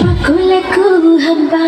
সকল কুহবা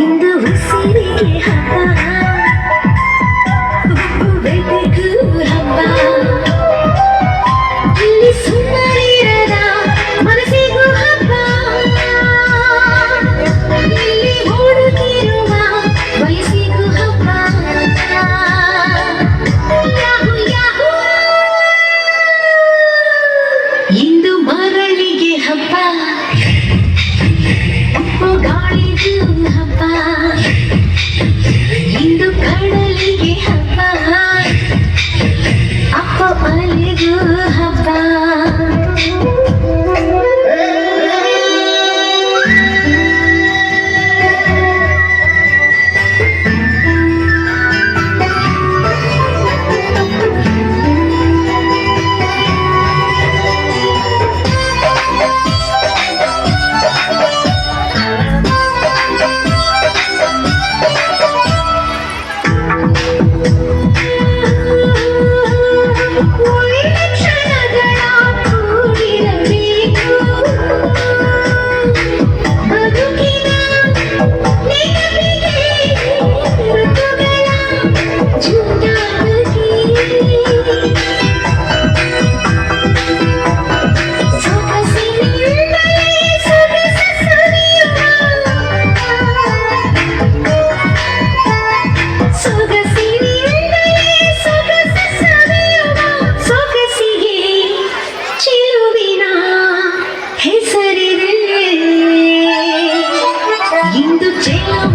ಇಂದು ಉಸಿರಿಗೆ ಹಬ್ಬ Jingle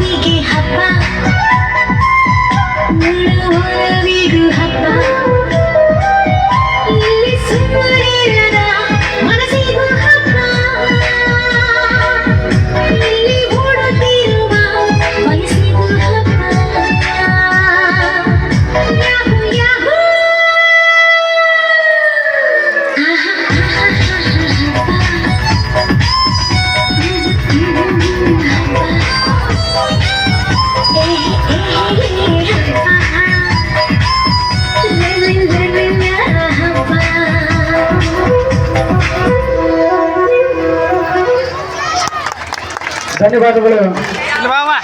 கண்டிப்பாக